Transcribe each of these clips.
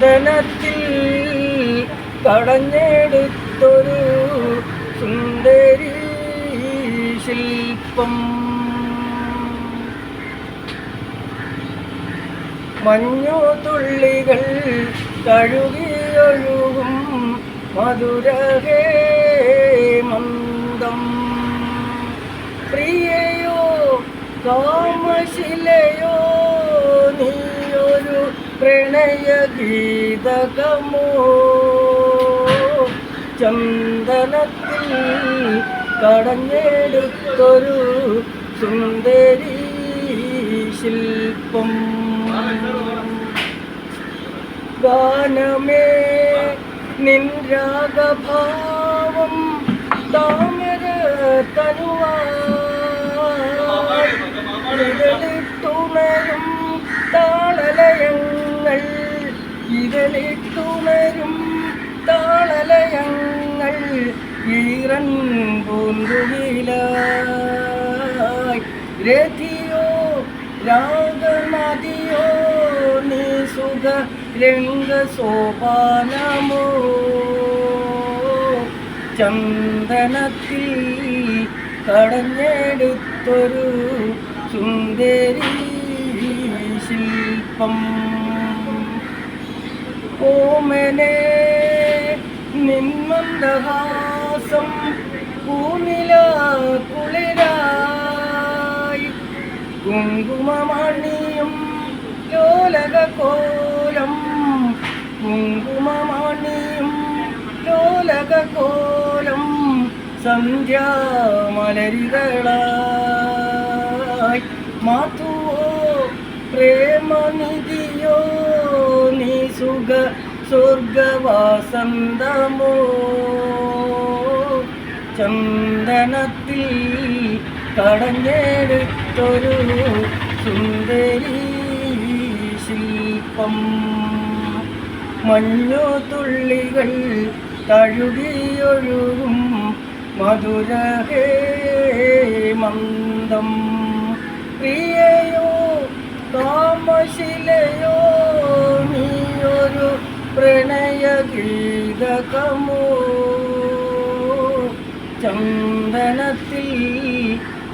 ധനത്തിൽ കടഞ്ഞെടുത്തൊരു സുന്ദരി ശില്പം മഞ്ഞു തുള്ളികൾ കഴുകിയൊഴുകും മധുരഹേ മന്ദം പ്രിയയോ കാമശിലയോ പ്രണയഗീതകമോ? ചന്ദനത്തിൽ കടഞ്ഞെടുത്തൊരു സുന്ദരി ശില്പം. ഗാനമേ നിൻ രാഗഭാവം താമര ഇതളിത്തുണരും താളലയങ്ങൾ ഈറൻ പൂന്തുകിലായി. രതിയോ രാഗമതിയോ നീ സുഖ രംഗ സോപാനമോ ചന്ദനത്തിൽ കടഞ്ഞെടുത്തൊരു സുന്ദരി ശില്പം. ഓമനെ നിന്മന്ദഹാസം പൂനില കുളിരായി. കുങ്കുമമാണിയും ലോലക കോലം കുങ്കുമമാണിയും ലോലക കോലം സന്ധ്യാമലരികളായി. മാതുവോ പ്രേമനിധി സുഖ സ്വർഗവാസന്തമോ? ചന്ദനത്തിൽ കടഞ്ഞെടുത്തൊരു സുന്ദരി ശില്പം. മഞ്ഞു തുള്ളികൾ തഴുകിയൊഴുകും മധുരഹേ മന്ദം. പ്രിയയോ കാമശിലയോ നീയൊരു പ്രണയഗീതകമോ? ചന്ദനത്തിൽ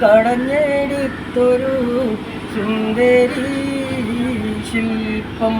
കടഞ്ഞെടുത്തൊരു സുന്ദരി ശില്പം.